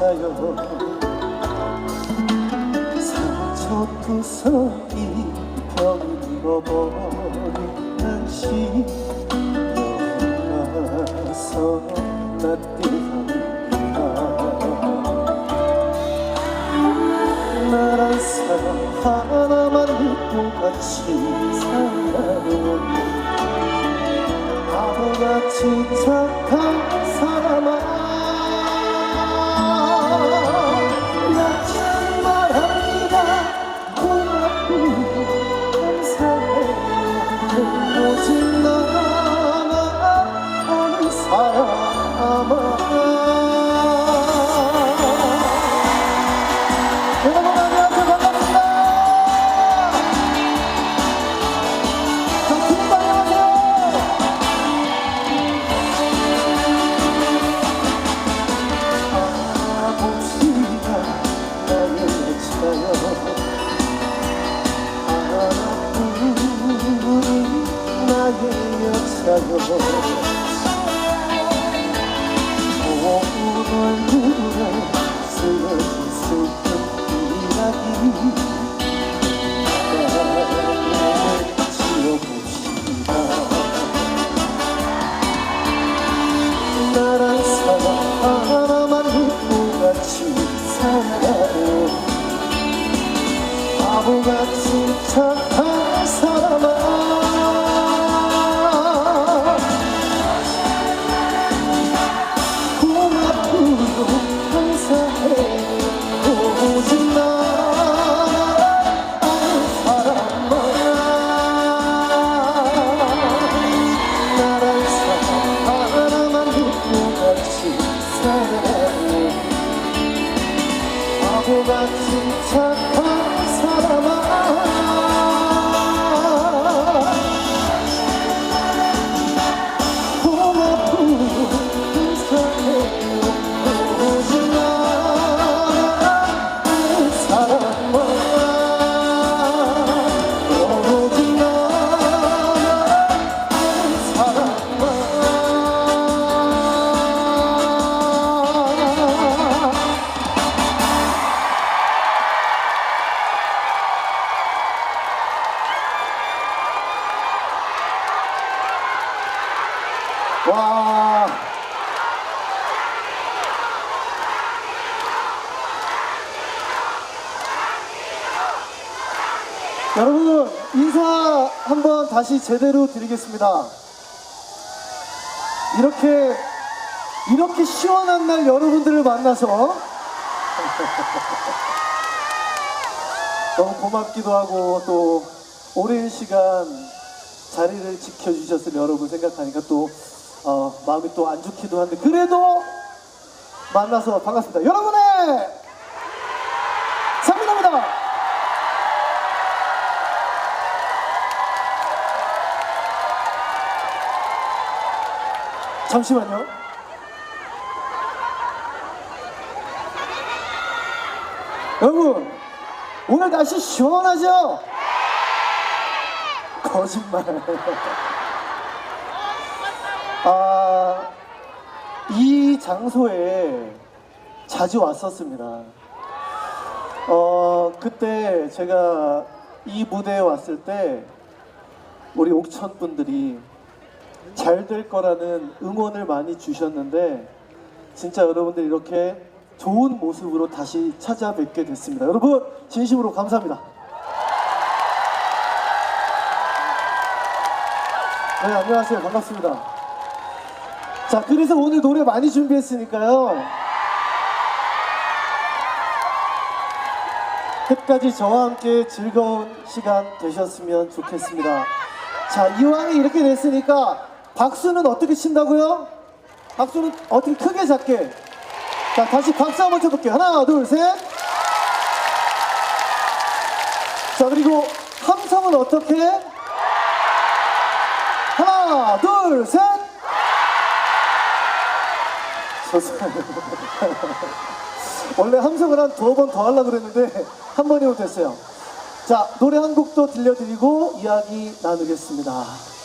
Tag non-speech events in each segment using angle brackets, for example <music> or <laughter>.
여차요 상처 구석이 병들어버린 당시 영가서 낯띠합니다 나란 사람 하나만 믿고 같이 살아요 바보같이 착한 사람 같이 착한 사람아 제대로 드리겠습니다. 이렇게 이렇게 시원한 날 여러분들을 만나서 <laughs> 너무 고맙기도 하고 또 오랜 시간 자리를 지켜주셨을 여러분 생각하니까 또 어, 마음이 또 안 좋기도 한데 그래도 만나서 반갑습니다. 여러분의 잠시만요. 여러분 오늘 날씨 시원하죠? 거짓말. 아, 이 장소에 자주 왔었습니다. 어, 그때 제가 이 무대에 왔을 때 우리 옥천 분들이 잘 될 거라는 응원을 많이 주셨는데 진짜 여러분들 이렇게 좋은 모습으로 다시 찾아뵙게 됐습니다. 여러분 진심으로 감사합니다. 네, 안녕하세요. 반갑습니다. 자, 그래서 오늘 노래 많이 준비했으니까요. 끝까지 저와 함께 즐거운 시간 되셨으면 좋겠습니다. 자, 이왕에 이렇게 됐으니까 박수는 어떻게 친다고요? 박수는 어떻게 크게 작게? 자, 다시 박수 한번 쳐볼게요. 하나, 둘, 셋. 자, 그리고 함성은 어떻게? 하나, 둘, 셋. 원래 함성을 한 두어 번 더 하려고 그랬는데 한 번이면 됐어요. 자, 노래 한 곡도 들려드리고 이야기 나누겠습니다.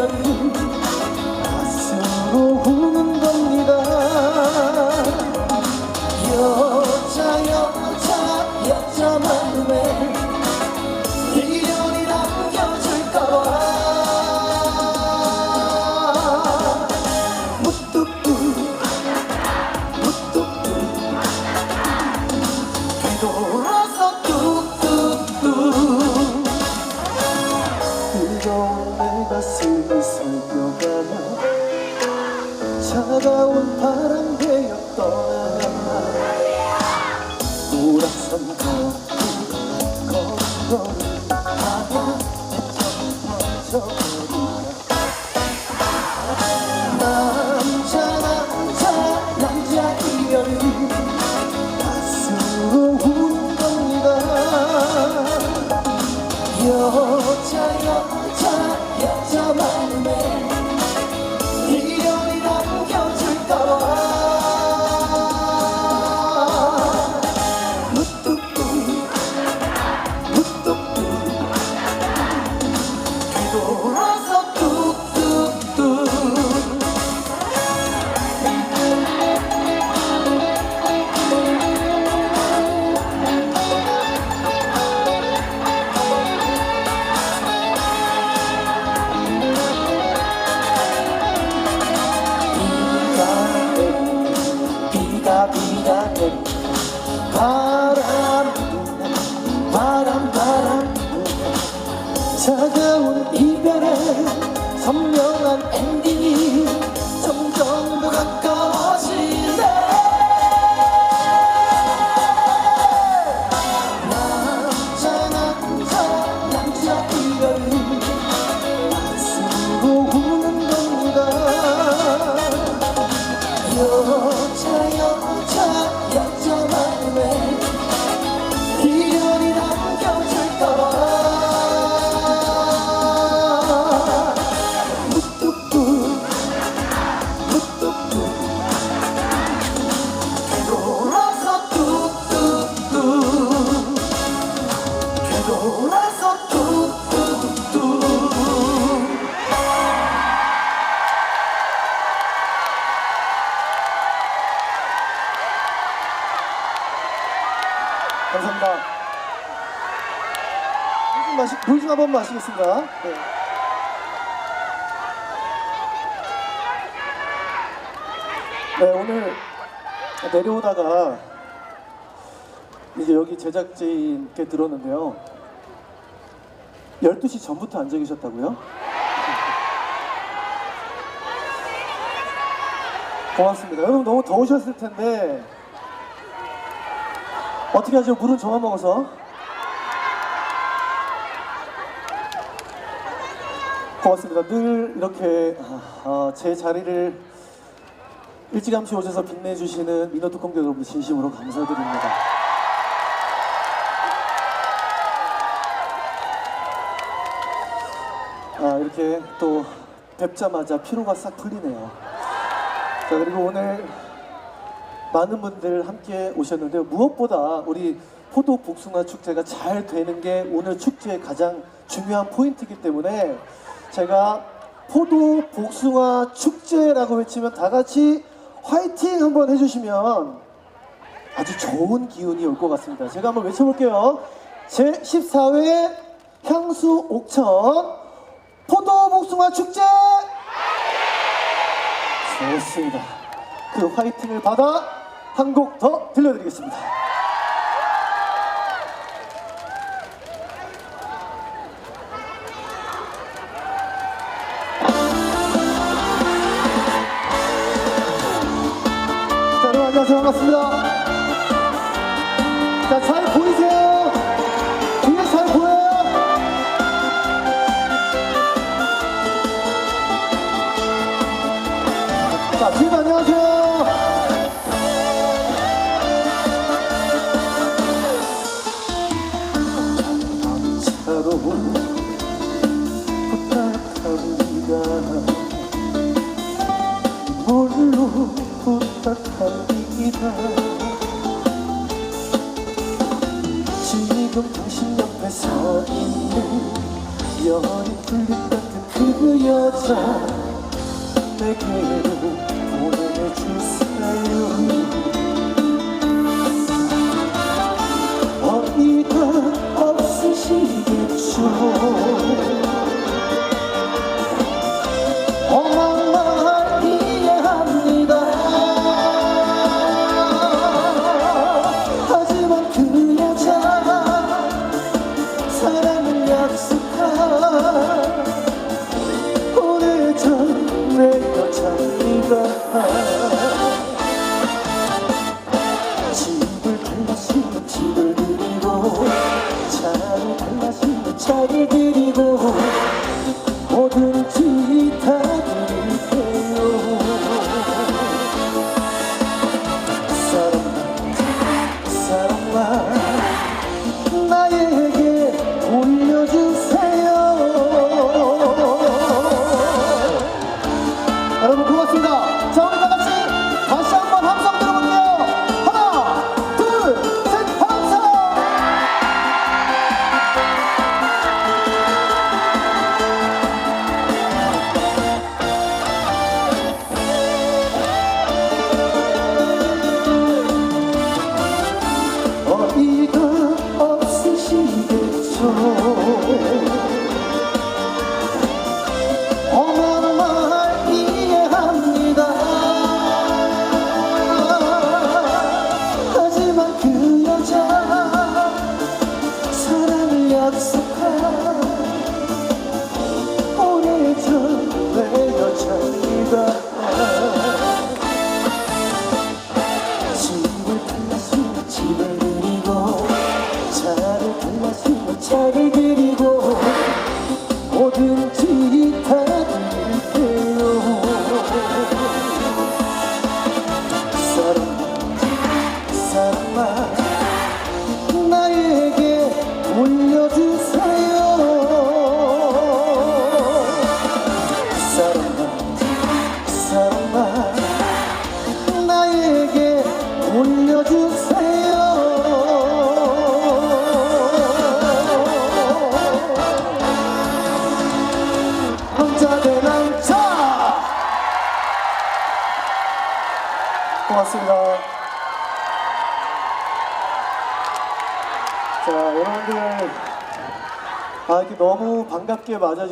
남 차가운 바람 되어 떠나간다 돌아선 거리 걸음 감사합니다. 물좀 마시, 물좀 한번 마시겠습니다. 네. 네, 오늘 내려오다가 이제 여기 제작진께 들었는데요. 12시 전부터 앉아 계셨다고요? 고맙습니다. 여러분 너무 더우셨을 텐데 어떻게 하죠? 물은 저만 먹어서. 고맙습니다. 늘 이렇게 아, 어, 제 자리를 일찌감치 오셔서 빛내주시는 민호특공대 여러분 진심으로 감사드립니다. 아, 이렇게 또 뵙자마자 피로가 싹 풀리네요. 자, 그리고 오늘 많은 분들 함께 오셨는데요. 무엇보다 우리 포도 복숭아 축제가 잘 되는 게 오늘 축제의 가장 중요한 포인트이기 때문에 제가 포도 복숭아 축제라고 외치면 다 같이 화이팅 한번 해주시면 아주 좋은 기운이 올 것 같습니다. 제가 한번 외쳐볼게요. 제 14회 향수 옥천 포도 복숭아 축제 좋습니다. 그 화이팅을 받아 한 곡 더 들려드리겠습니다. 자, 여러분 안녕하세요. 반갑습니다. 자, 잘 보이세요? 뒤에 잘 보여요? 자, 뒤에 봐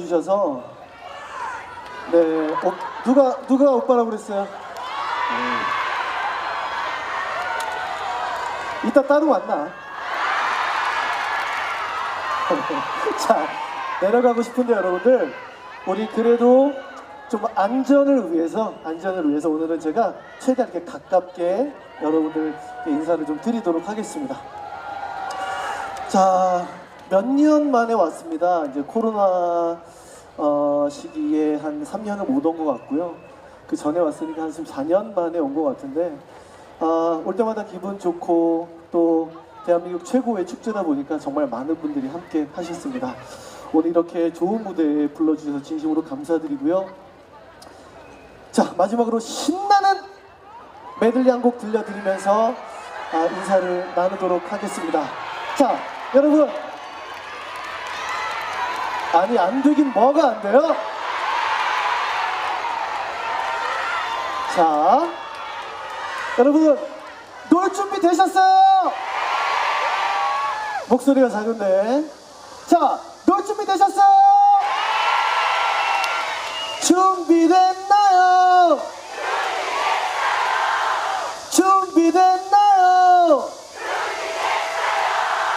맞아주셔서 네 어, 누가 누가 오빠라고 그랬어요? 이따 따로 만나. <laughs> 자, 내려가고 싶은데 여러분들, 우리 그래도 좀 안전을 위해서, 안전을 위해서 오늘은 제가 최대한 이렇게 가깝게 여러분들 인사를 좀 드리도록 하겠습니다. 자, 몇 년 만에 왔습니다. 이제 코로나 어, 시기에 한 3년은 못 온 것 같고요. 그 전에 왔으니까 한 지금 4년 만에 온 것 같은데, 아, 올 때마다 기분 좋고 또 대한민국 최고의 축제다 보니까 정말 많은 분들이 함께 하셨습니다. 오늘 이렇게 좋은 무대에 불러주셔서 진심으로 감사드리고요. 자, 마지막으로 신나는 메들리 한 곡 들려드리면서 아, 인사를 나누도록 하겠습니다. 자, 여러분. 아니, 안 되긴 뭐가 안 돼요? 자, 여러분, 놀 준비 되셨어요? 목소리가 작은데. 자, 놀 준비 되셨어요? 준비됐나요? 준비됐나요?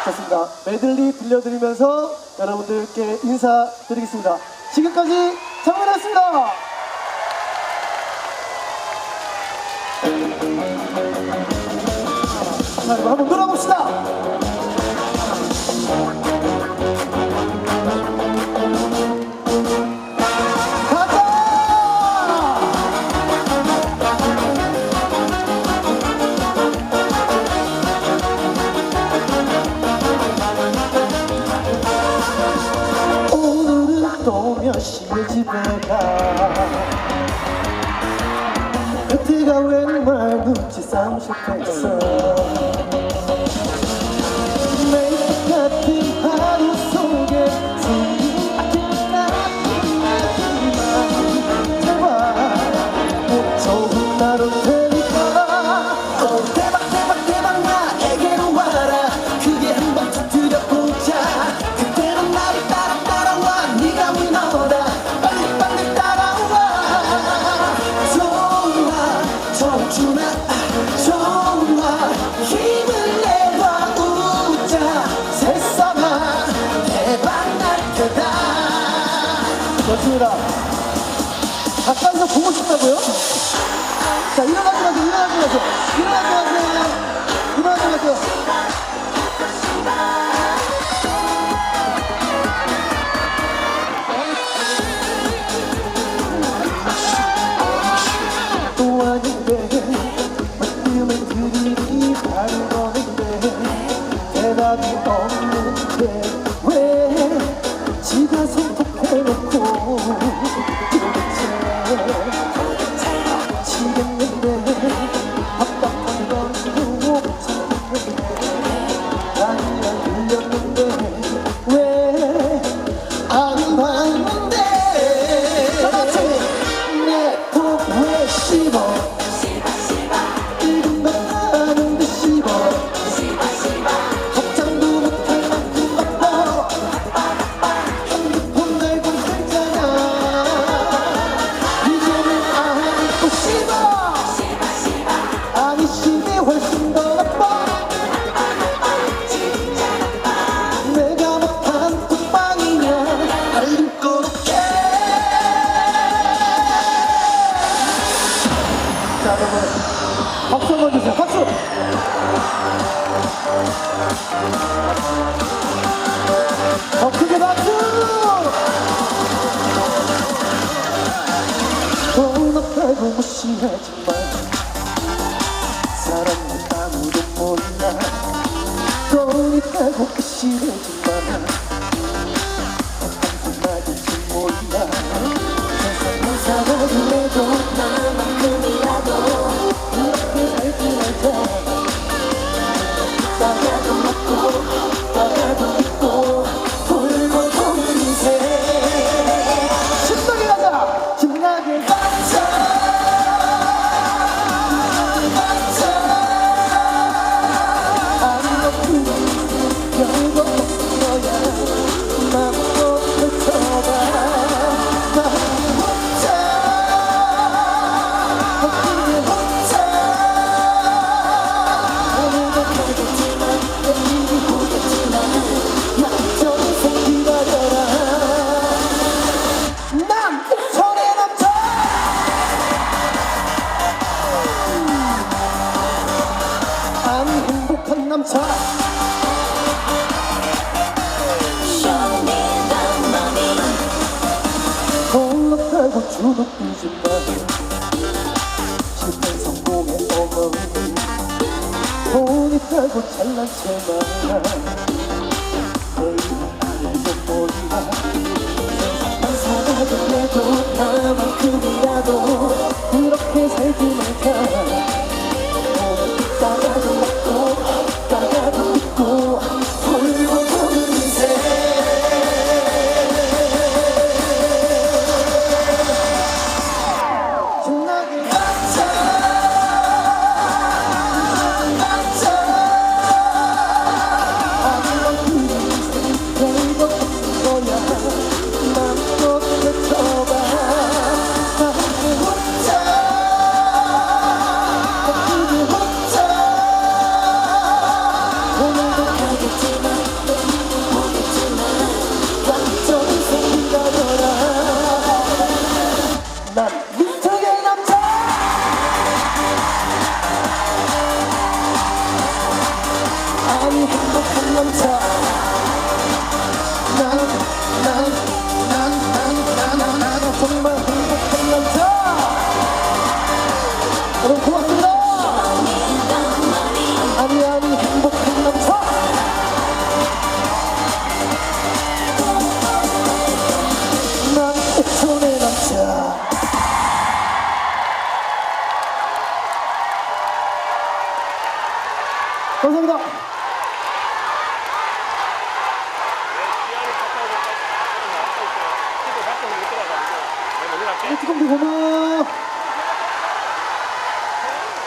좋습니다. 메들리 들려드리면서 여러분들께 인사드리겠습니다. 지금까지 장면이었습니다. 자, 한번 놀아봅시다. 네가 웬말 눈치 싸움 실패했어 좋습니다. 가까이서 보고 싶다고요? 자, 일어나지 마세요, 일어나지 마세요. 일어나지 마세요, 일어나지 마세요. 없는데, 박수 한번 주세요. 박수! 더 크게 박수! 돈 앞에 무심하지 마. 난 행복한 남자. 걸렀다고 주눅들지 마 실패 성공의 어머니. 돈 있다고 잘난 체만. 세상만 살아도 내도 나만큼이라도 그렇게 살지 말자